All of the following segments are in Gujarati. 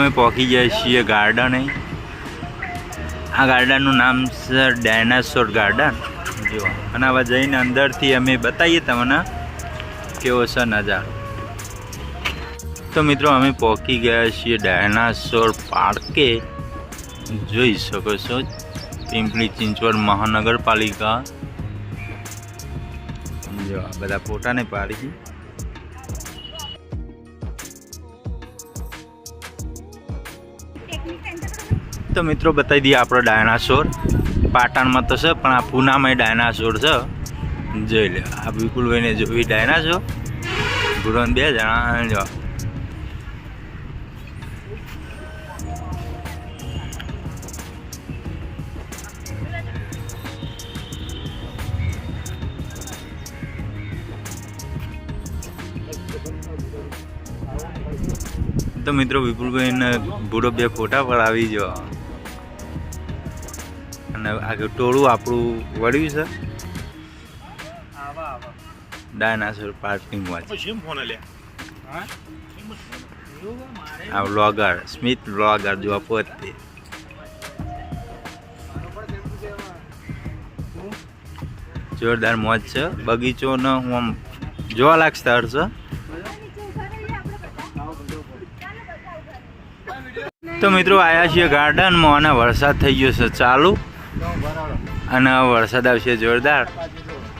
અમે પહોંચી ગયા છીએ ગાર્ડને આ ગાર્ડનનું નામ છે ડાયનાસોર ગાર્ડન. જો અને હવે જઈને અંદરથી અમે બતાવીએ તમને કેવો છે નજારો. તો મિત્રો, અમે પહોંચી ગયા છીએ ડાયનાસોર પાર્કે. જોઈ શકો છો, પિંપળી ચિંચવડ મહાનગરપાલિકા. જો બધા પોતાને પાડી. તો મિત્રો બતાવી દઈએ આપણો ડાયનાસોર. પાટણમાં તો છે, પણ આ પૂનામાં ડાયનાસોર છે. જોઈ લે, આ વિપુલભાઈને જોઈ ડાયનાસોર? ગુરોન બે જણા જો. તો મિત્રો વિપુલભાઈને ભૂડો બે ફોટા પર આવી જો. આગળ ટોળું આપણું વળ્યું છે. ડાયનાસોર પાર્કિંગમાં આ વ્લોગર સ્મિથ વ્લોગર જો પોતે. જોરદાર મોજ છે. બગીચો નો હું આમ જોવાલાયક સ્થળ છે. તો મિત્રો આવ્યા છીએ ગાર્ડનમાં અને વરસાદ થઈ ગયો છે ચાલુ. અને વરસાદ આવશે જોરદાર.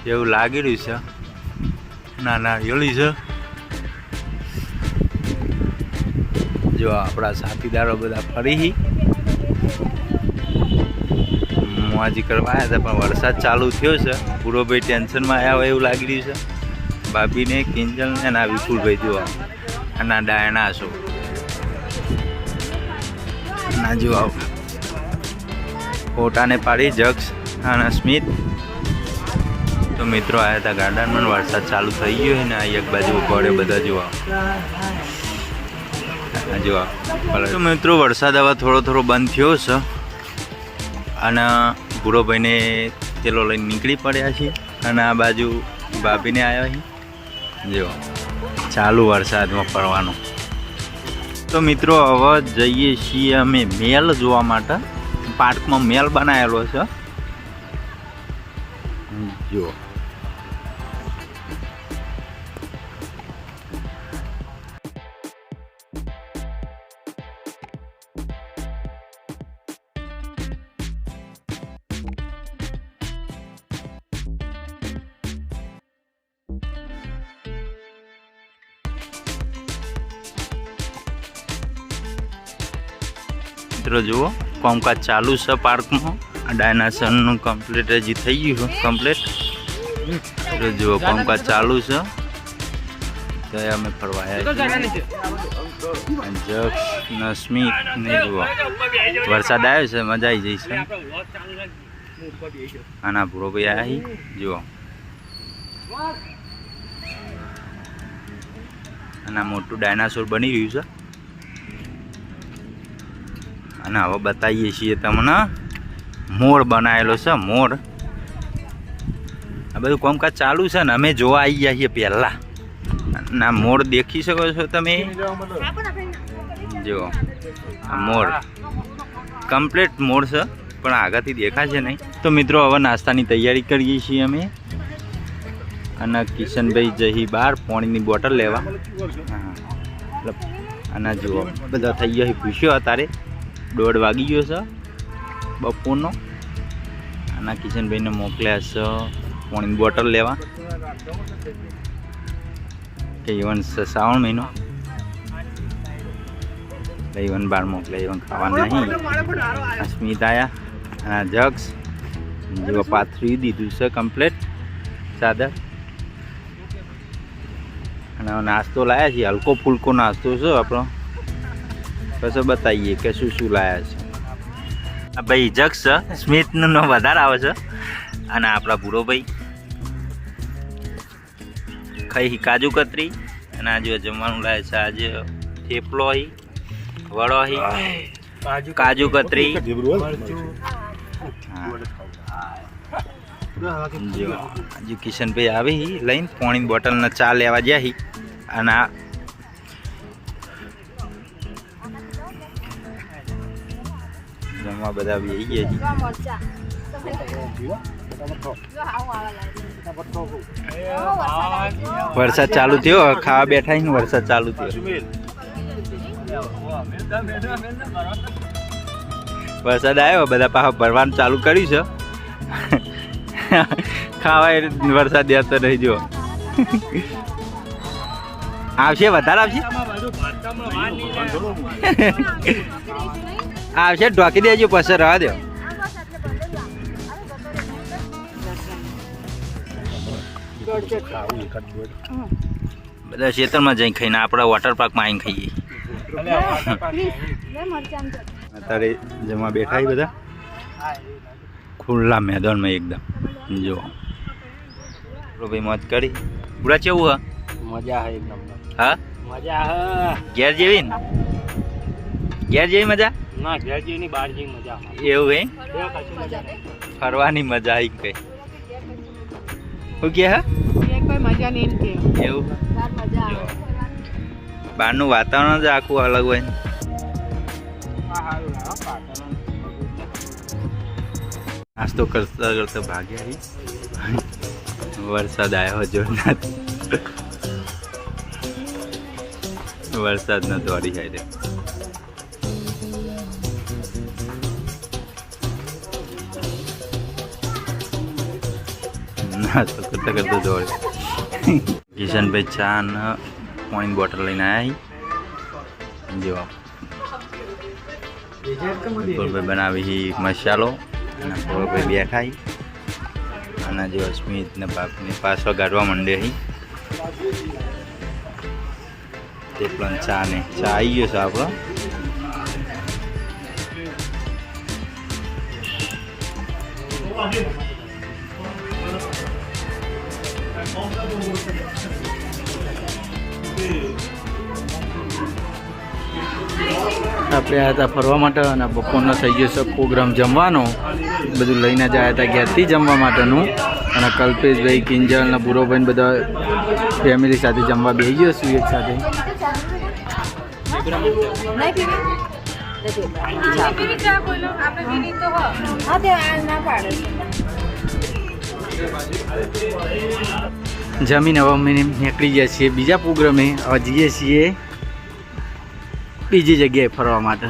એવું લાગી રહ્યું છે. ના ના યોલી છે. જો આપણા સાથીદારો બધા ફરી મોજી કરવા આવ્યા હતા, પણ વરસાદ ચાલુ થયો છે. પૂરો ભાઈ ટેન્શનમાં આવ્યા હોય એવું લાગી રહ્યું છે. ભાભીને કિંજલ ને વિપુલભાઈ, જુઓ. અને ડાયણા છો. ના જો આવ ફોટાને પાડી જક્ષ અને સ્મિત. તો મિત્રો આવ્યા હતા ગાર્ડનમાં વરસાદ ચાલુ થઈ ગયો છે ને, આ એક બાજુ પડે બધા જોવા જોવા તો મિત્રો, વરસાદ હવે થોડો થોડો બંધ થયો છે. અને ભૂરોભાઈને તેલો લઈને નીકળી પડ્યા છે અને આ બાજુ ભાભીને આવ્યા છે જો ચાલુ વરસાદમાં પડવાનું. તો મિત્રો, હવે જઈએ છીએ અમે મેલ જોવા માટે. પાર્કમાં મેલ બનાવેલો છે. જો. મિત્રો, જુઓ, કામકાજ ચાલુ છે પાર્કમાં. ડાયનાસોરનું કમ્પ્લીટ હજી થઈ ગયું કમ્પ્લીટ મિત્રો, જુઓ, કામકાજ ચાલુ છે. તો અમે ફરવા આવ્યા જક્ષ ને ને જુઓ. વરસાદ આવ્યો છે, મજા આવી જઈ છે. આના ભૂરો ભાઈ જુઓ. આના મોટું ડાયનાસોર બની રહ્યું છે. અને હવે બતાવીએ છીએ તમને. મોર બનાવેલો છે, મોર. આ બધું કામકાજ ચાલુ છે ને, અમે જોવા આવી ગયા છીએ પહેલાં. ના મોર દેખી શકો છો તમે? જો મોર. કમ્પ્લીટ મોર છે, પણ આગળથી દેખાશે નહીં. તો મિત્રો, હવે નાસ્તાની તૈયારી કરીએ છીએ અમે. અને કિશનભાઈ જહી બહાર પાણીની બોટલ લેવા. અને જુઓ, બધા થઈ ગયા પૂછ્યો અત્યારે. દોઢ વાગી ગયો છે બપોરનો. આના કિશનભાઈને મોકલ્યા છે પાણીની બોટલ લેવા. કે ઇવન શ્રાવણ મહિનો. ઇવન બાર મોકલ્યા ઇવન ખાવાનું નહીં. સ્મિત આયા. અને જગ્સ જેવા પાથરી દીધું છે કમ્પ્લેટ ચાદર. અને નાસ્તો લાયા છીએ. હલકો ફૂલકો નાસ્તો છે આપણો. પછી બતાવીએ કે શું શું લાયા છે. આ ભાઈ જક્ષ છે સ્મિતનું નો વધારે આવે છે. અને આપણા ભૂરો ભાઈ. ખાઈ કાજુ કતરી. અને આજે જમવાનું લાવે છે આજે થેપલો હી વડો હી કાજુ કતરી. જો આજે કિશનભાઈ આવી હી લઈને પાણીની બોટલને ચા લેવા ગયા હી. અને આ જમવા બધા બેસી ગયા છીએ આવું આવે વરસાદ આવી ચાલુ થયો ખાવા બેઠા ને વરસાદ ચાલુ થયો. વરસાદ આવ્યો, બધા પાછા ભરવાનું ચાલુ કર્યું છે. ખાવા વરસાદ દેતો નહીં જો આવશે, વધારે આવશે? આવશે ઢોકી દેજો પછી રહેવા દો. બધા ખેતરમાં જઈને ખાઈને આપણે વોટર પાર્કમાં આવીને ખાઈએ. અત્યારે જમવા બેઠા બધા. ખુલ્લા મેદાનમાં એકદમ. જો. ભાઈ મોજ કરી. પૂરા કેવું હા? મજા હે એકદમ. હા? મજા હા. ઘેર જેવી ને? ઘેર જેવી મજા? ના ઘેર બહાર મજા એવું હે ફરવાની મજા આવી ગઈ. શું કે હા? મજા નહીં કે. એવું? બાર મજા જો. આવે. બહારનું વાતાવરણ જ આખું અલગ હોય. નાસ્તો કરતા કરતા ભાગ્યા વરસાદ આવ્યો જોરદાર. વરસાદ ન દોડી જાય નાસ્તો કરતા કરતા દોડે કિશનભાઈ ચા ને પાણી બોટલ લઈને આવી જો. ગોળભાઈ બનાવી મસાલો અને ગોળભાઈ બે ખાઈ. અને જો સ્મિત બાપની પાછળ ગાઢવા માંડે હી તે પણ ચા ને ચા આવી ગયો છે આપણો આપણે આવ્યા હતા ફરવા માટે અને બપોરનો થઈ ગયો છે પ્રોગ્રામ જમવાનો બધું લઈને જ આવ્યા હતા ઘેરથી જમવા માટેનું અને કલ્પેશભાઈ, કિંજલ અને બુરોભાઈ બધા ફેમિલી સાથે જમવા બેસી ગયો છું એક સાથે. હા, તે ના પાડે. જમીન હવે અમે નીકળી ગયા છીએ. બીજા પ્રોગ્રામે હવે જઈએ છીએ. બીજી જગ્યાએ ફરવા માટે.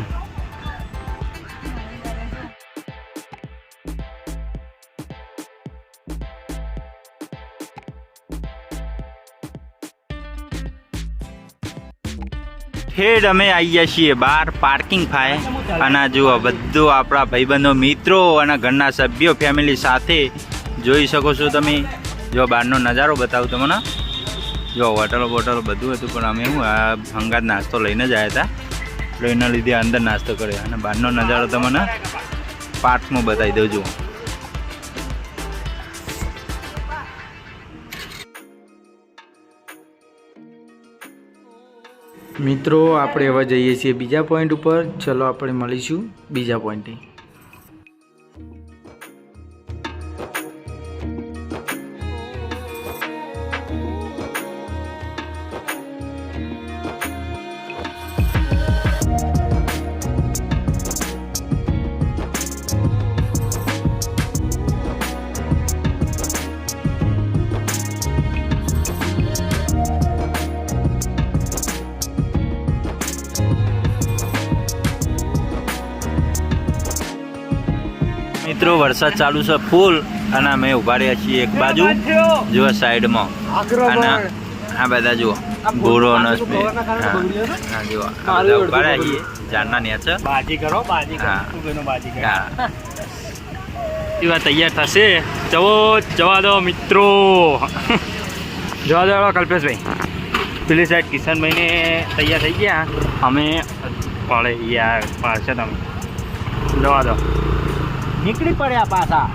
ઠેડ અમે આવી ગયા છીએ બહાર પાર્કિંગ થાય અને જુઓ, બધું આપણા ભાઈબંધો મિત્રો અને ઘરના સભ્યો ફેમિલી સાથે જોઈ શકો છો તમે. જો બહારનો નજારો બતાવું તમને. જો હોટલો બોટલો બધું હતું, પણ અમે હું આ હંગાત નાસ્તો લઈને જ આવ્યા હતા. એટલે એના લીધે અંદર નાસ્તો કર્યો. અને બહારનો નજારો તમને પાર્કમાં બતાવી દઉં છું. મિત્રો, આપણે હવે જઈએ છીએ બીજા પોઈન્ટ ઉપર. ચલો, આપણે મળીશું બીજા પોઈન્ટે મિત્રો વરસાદ ચાલુ છે ફૂલ અને અમે ઉભાડ્યા છીએ એક બાજુ. જુઓ સાઈડમાં. અને આ બધા જુઓ ભૂરો ને જુઓ. આ બધા ઊભા રહ્યા છીએ જાનના નેચર બાજી કરો બાજી હા. શું કોઈનો બાજી કરો. હા. એવા તૈયાર થશે. જવો જવા દો મિત્રો. જવા દો કલ્પેશભાઈ. પેલી સાઈડ કિશનભાઈને તૈયાર થઈ ગયા. અમે પડે યાર પાડશે તમે. જવા દો. નીકળી પડ્યા પાછા.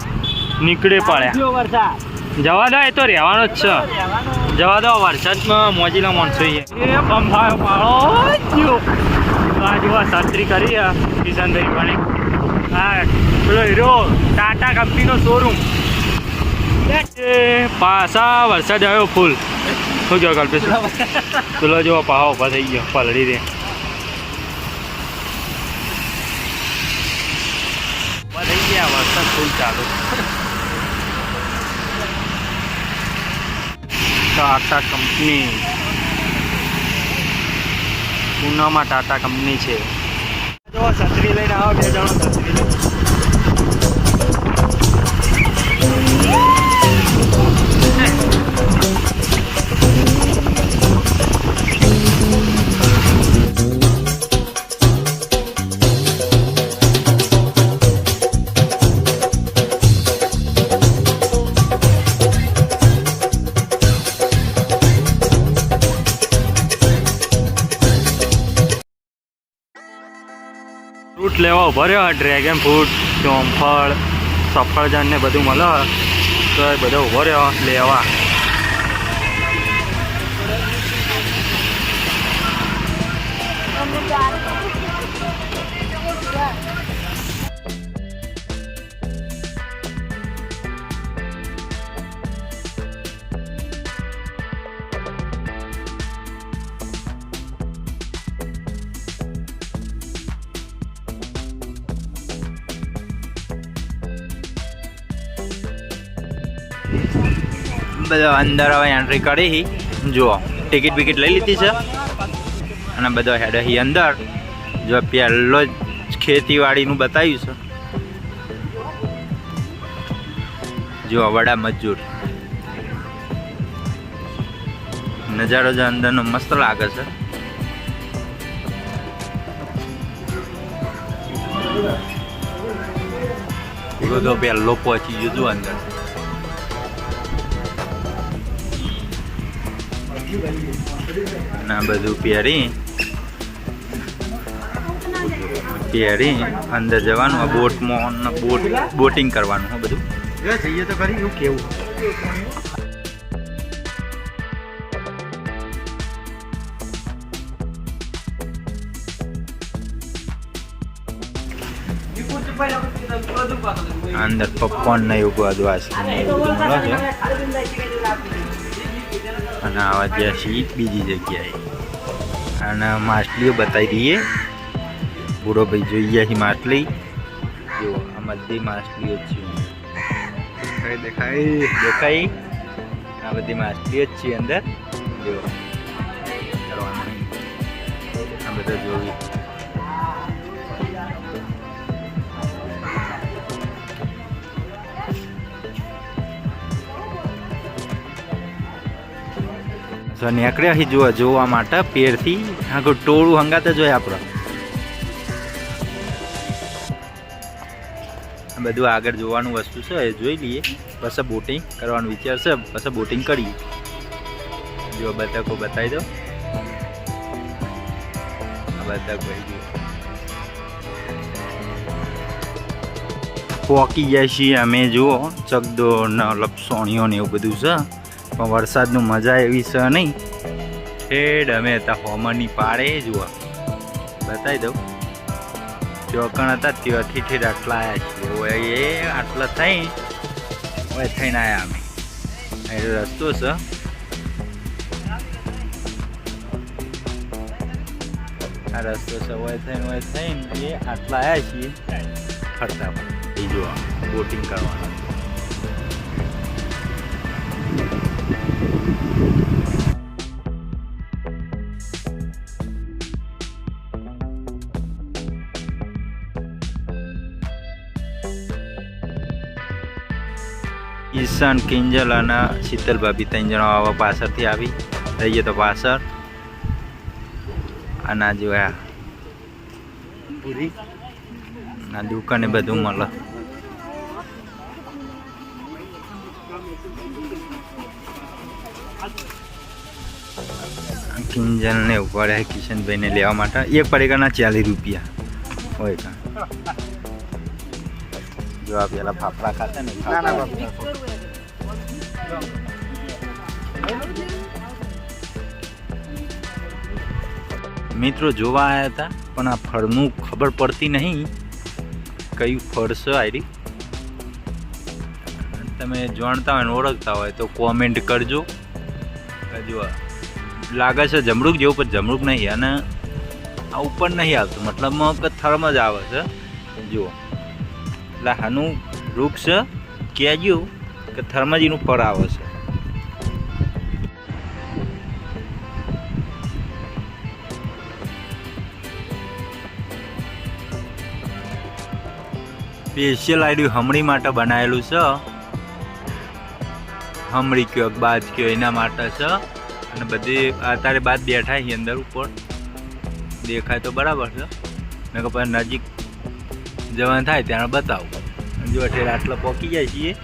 નીકળી પડ્યા. વરસાદ. જવા દો એ તો રહેવાનો જ છે. જવા દો વરસાદમાં મોજીલા માણસો એ. પંપાયો પાડો. આ જો આ છત્રી કરી કિશનભાઈ પણ હા પેલો હીરો ટાટા કંપનીનો શોરૂમ પાછા વરસાદ આવ્યો ફૂલ શું કહો કલ્પેશ? પેલો જો પાહો ઊભા થઈ ગયો પલડી દે ગયા વરસાદ ફૂલ ટાટા કંપની. પૂનામાં ટાટા કંપની છે. છત્રી લઈને આવો બે જણો છત્રી લઈને. ઊભો ડ્રેગન ફ્રૂટ ચોંફળ સફરજન ને બધું મળે તો એ બધો ઊભો રહ્યો લેવા. બધો અંદર હવે એન્ટ્રી કરી જુઓ ટિકિટ બિકિટ લઈ લીધી છે. અને બધો હેડ અહીં અંદર. જો પહેલો જ ખેતીવાડીનું બતાવ્યું છે. જો વડા મજૂર. નજારો જો અંદરનો મસ્ત લાગે છે. બધો પહેલો પહોંચી ગયો અંદર. અને આ બધું પહેરી. પહેરી અંદર જવાનું આ બોટમાં બોટ બોટિંગ કરવાનું હો બધું. જઈએ તો કરી એવું કેવું? અંદર પપ્પોન ને એવું બધું આઈસ્ક્રીમ ને એવું બધું મળે છે અને આવા જ્યાં છીએ બીજી જગ્યાએ. અને માછલીઓ બતાવી દઈએ. બુડો ભાઈ જોઈ ગયા છે માછલી. જો આ બધી માછલીઓ જ છે. દેખાય દેખાય. આ બધી માછલીઓ જ છે અંદર. જો કરવાનું. આ બધા જોવી તો નીકળ્યા અહીં જોવા જોવા માટે પેરથી આગળ ટોળું હંગાતે જોઈએ આપણે. બધું આગળ જોવાનું વસ્તુ છે, એ જોઈ લઈએ. પછી બોટિંગ કરવાનું વિચાર છે, પછી બોટિંગ કરીએ. જો બતકો બતાવી દો બતક ભાઈ જો પોકી જાય છીએ અમે, જુઓ ચગદો લપસોણીઓ ને એવું બધું છે. પણ વરસાદનું મજા એવી છે નહીં. ઠેડ અમે હતા હોમરની પાડે જુઓ બતાવી દઉં. ચોકણ હતા ત્યાંથી ઠેડ આટલા આવ્યા છીએ. એ આટલા થઈ. હવે થઈને આવ્યા અમે. એટલે રસ્તો છે. આ રસ્તો છે. હોય થઈને હોય થઈને એ આટલા આવ્યા છીએ. ફરતા બીજું બોટિંગ કરવાનું. ઈશાન કિંજલ અને શીતલ ભાભી ત્રણ જણા આવા પાછળથી આવી રહીએ તો પાછળ અને આ જોયા આ દુકાને બધું મળે કિંજલ ને ઉપર હે કિશનભાઈને લેવા માટે એક પડીકાના ચાલીસ રૂપિયા હોય કા જો આ પેલા ફાફડા ખાતા ને મિત્રો જોવા આવ્યા હતા પણ આ ફળનું ખબર પડતી નહીં કયું ફળ છે આયરી. તમે જાણતા હોય ને ઓળખતા હોય તો કોમેન્ટ કરજો. જો લાગે છે જમરૂક જેવું પણ જમરૂક નહીં અને આ ઉપર નહીં આવતું. મતલબ કે થર્મ જ આવે છે. જુઓ. એટલે આનું વૃક્ષ કહેજો કે થર્મજીનું ફળ આવે છે. સ્પેશિયલ આઈડી હમણી માટે બનાવેલું છે. હમણી કયો બાજ કયો એના માટે છે. અને બધી અત્યારે બાદ બેઠા છીએ અંદર ઉપર. દેખાય તો બરાબર છે. ને કે પછી નજીક જવાનું થાય ત્યાં બતાવું. જો અઠેર આટલા પોકી જાય છીએ,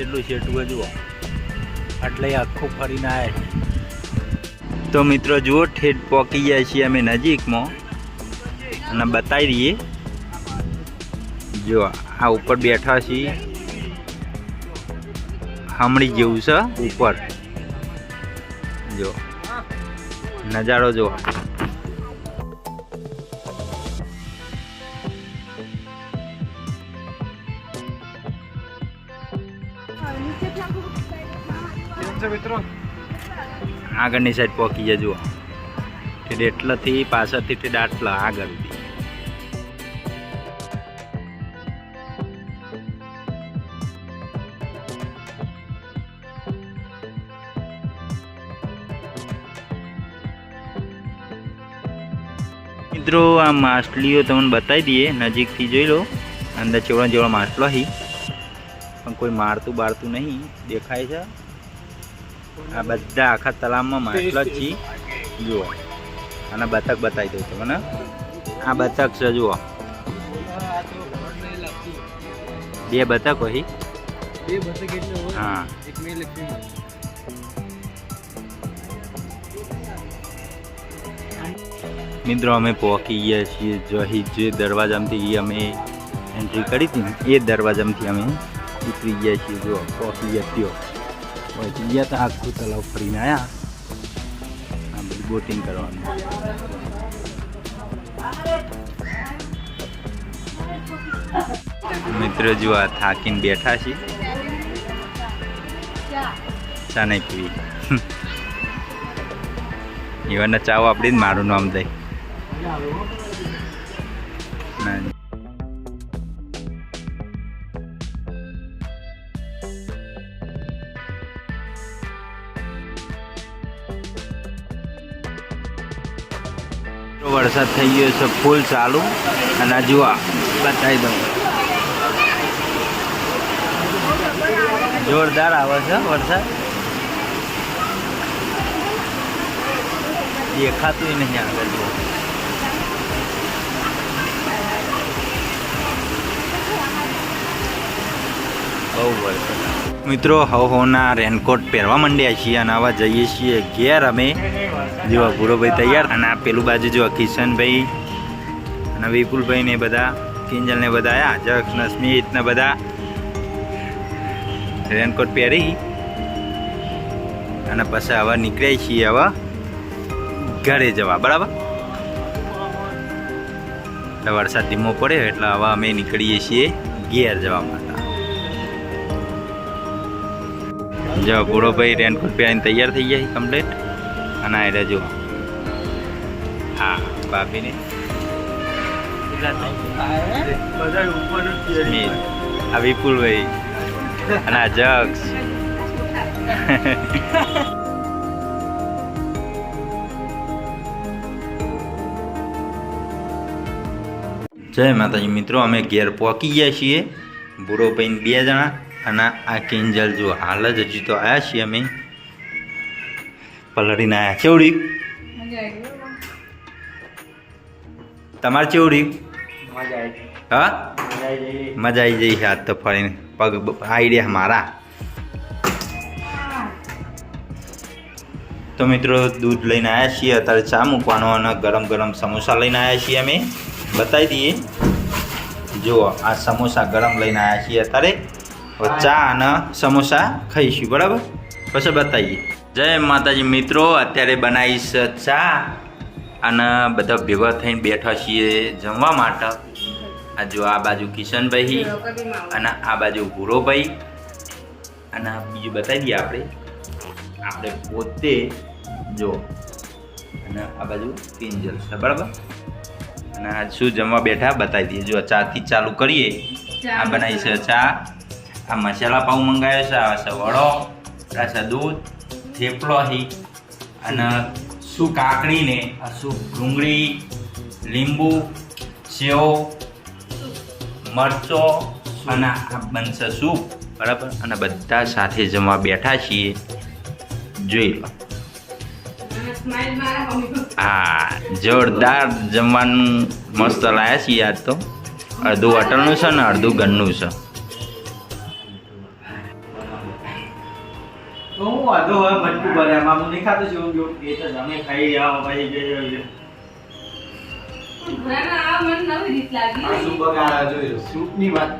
એટલું છે એટલું જુઓ. આટલે આખું ફરીને આવ્યા છીએ તો મિત્રો જુઓ ઠેઠ પોકી જાય છીએ અમે નજીકમાં. અને બતાવી દઈએ. જો આ ઉપર બેઠા છીએ. હમણી જેવું છે, ઉપર. જો. નજારો જો મિત્રો? આગળની સાઈડ પહોંચી જાય જુઓ. એટલાથી પાછળથી તે આટલા આગળ મિત્રો, આ માછલીઓ તમને બતાવી દઈએ. નજીકથી જોઈ લો. અંદર ચેવડા જેવડા માછલો હી. કોઈ મારતું બારતું નહીં દેખાય છે. આ બધા આખા તલામમાં માછલા જ છે જુઓ. અને બતક બતાવી દઉં તમને. આ બતક છે જુઓ. બે બતક હોય. હા. મિત્રો અમે પહોંચી ગયા છીએ જો જે દરવાજામાંથી અમે એન્ટ્રી કરી હતી એ દરવાજામાંથી અમે ઉતરી ગયા છીએ જો પહોંચી ગયા ત્યો પહોંચી ગયા તો આખું તલાવ ફરીને આવ્યા આ બધું બોટિંગ કરવાનું મિત્રો જો આ થાકીને બેઠા છીએ ચા નહીં પીવી એવાના ચાવ આપણી જ મારું નામ દઈ વરસાદ થઈ ગયો છે, ફૂલ ચાલુ. અને જુઓ બતાવી દઉં જોરદાર આવે છે વરસાદ. દેખાતું નહીં આગળ જુઓ. બહુ વરસાદ. મિત્રો હવ હોના રેનકોટ પહેરવા માંડ્યા છીએ અને આવા જઈએ છીએ ઘેર અમે. જેવા ભૂરોભાઈ તૈયાર અને આ પેલું બાજુ જો કિશનભાઈ અને વિપુલભાઈ ને બધા, કિંજલ ને બધા આયા જક્ષ ને સ્મિત ને બધા. રેનકોટ પહેરી અને પછી હવે નીકળ્યા છીએ હવે ઘરે જવા, બરાબર? વરસાદ ધીમો પડ્યો એટલે હવે અમે નીકળીએ છીએ ઘેર જવા માટે જો બુડોભાઈ રેનકોટ પહેરીને તૈયાર થઈ ગયા કમ્પ્લીટ અને આ જો. હા, ભાભીને. આ વિપુલભાઈ. અને આ જક્ષ. જય માતાજી મિત્રો, અમે ઘેર પહોંચી ગયા છીએ. પૈન બે જણા. અને આ કિંજલ જો હાલ જ હજી તો આવ્યા છીએ અમે. પલળીને આવ્યા ચેવડી? તમારે ચેવડી? મજા આવી હા? મજા આવી જઈ હાથ તો ફરીને. પગ આઈડિયા મારા. તો મિત્રો દૂધ લઈને આવ્યા છીએ. અત્યારે ચા મૂકવાનો અને ગરમ ગરમ સમોસા લઈને આવ્યા છીએ અમે. બતાવી દઈએ. જુઓ આ સમોસા ગરમ લઈને આવ્યા છીએ અત્યારે. ચા અને સમોસા ખાઈશું, બરાબર? પછી બતાવીએ. જય માતાજી મિત્રો, અત્યારે બનાવીશ ચા અને બધા ભેગા થઈને બેઠા છીએ જમવા માટે. આ જો આ બાજુ કિશનભાઈ અને આ બાજુ ભૂરોભાઈ. અને બીજું બતાવી દઈએ આપણે. આપણે પોતે જો અને આ બાજુ કિંજલ છે, બરાબર? અને આ શું જમવા બેઠા બતાવી દઈએ. જો ચાથી ચાલુ કરીએ. આ બનાવી છે ચા. આ મસાલા પાઉં મંગાવ્યો છે, આ છે વડો, આ દૂધ, થેપલો હી, અને શું કાકડીને આ શું ડુંગળી, લીંબુ, સેવ, મરચો, અને આ બનશે સૂપ. બરાબર? અને બધા સાથે જમવા બેઠા છીએ. જોઈ લો. હા, જોરદાર જમવાનું મસ્ત લાયા છીએ આજ તો. અડધું હોટલનું છે ને અડધું ઘરનું છે. તો હું વાંધો હવે બટકું ભર્યા હું નહીં ખાતો છું જો. એ તો તમે ખાઈ રહ્યા પછી જે ભૂરાના આ મન નવી રીત લાગી. આ શું બગાડા લો સૂપની વાત.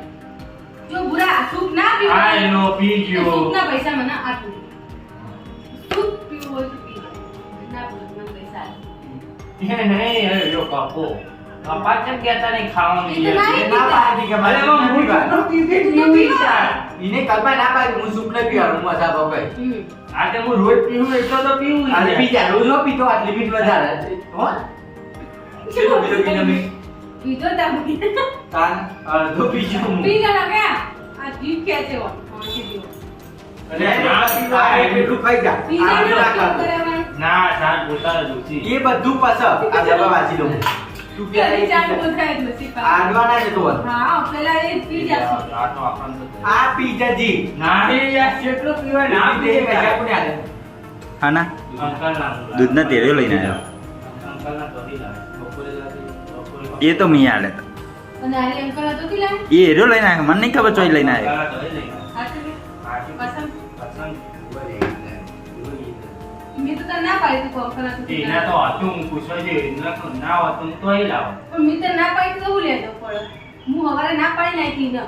જો ભૂરા સૂપ ના આ એનો પી ગયો. સૂપના પૈસા મને આપો. સૂપ પીવો તો પી ના પીવું મને પૈસા નહીં હવે જો કાપો કાપા કેમ કહેતા નહીં ખાવાનું? એ ના છે? પાડી કે હું તો ઈને ના પાડી. હું. સૂપ નહીં પીવાનું હું બગાઈ હમ. આ હું રોજ પીવું એટલો તો પીવું અને છે. બીજા રોજ નો પીતો આટલી લિમિટ વધારે. હો? કેટલો પીધો પીને મેં? પીધો તા તાન અડધો પીજો હું. પીધો ના? આ અરે ના. એટલું ખાઈ જા. બધું ના ના. ના પોતા એ આ વાંચી લઉં પીજાજી ના તેરે લઈને આવ્યો. એ તો મી આલે? એ હેરો લઈને આવ્યો મને નહીં ખબર ચોઈ લઈને આવ્યો. મેં તો તને ના પાડી તું અંકલ હતો કે એના તો હતું હું પૂછવા જઈ ના તો તો હું લાવો. પણ મેં તને ના પાડી તો હું લેતો પડે. હું હવારે ના પાડી નાખી ને.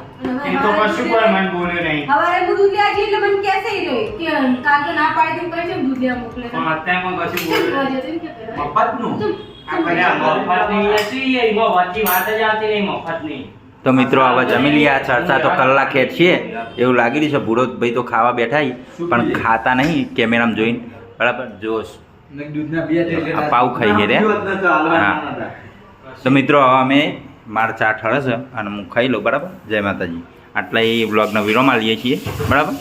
એ તો કશું દૂધ કોઈ બોલ્યો નહીં. હવારે હું દૂધ લેવા એટલે મને કહેશે રહ્યો કે કાલ તો ના પાડી તું કહે છે દૂધ લેવા મોકલે. પણ અત્યારમાં કશું બોલ્યો નહીં. બોલ્યો તો? એમ કે કરે. મફતનું? તું- આ બધા મફત નહીં એ એ એમાં વાત જ આવતી નહીં મફત નહીં તો મિત્રો હવે જમી લઈએ આ ચર્ચા તો કલાકે છીએ. એવું લાગી રહ્યું છે ભૂરો ભાઈ તો ખાવા બેઠા પણ ખાતા નહીં કેમેરામાં જોઈને. બરાબર? જોશ પાવ ખાઈ ગયા રે. હા. તો મિત્રો હવે અમે માર ચા ઠળે છે અને હું ખાઈ લઉં બરાબર? જય માતાજી. આટલા એ બ્લોગનો વિરોમાં લઈએ છીએ બરાબર?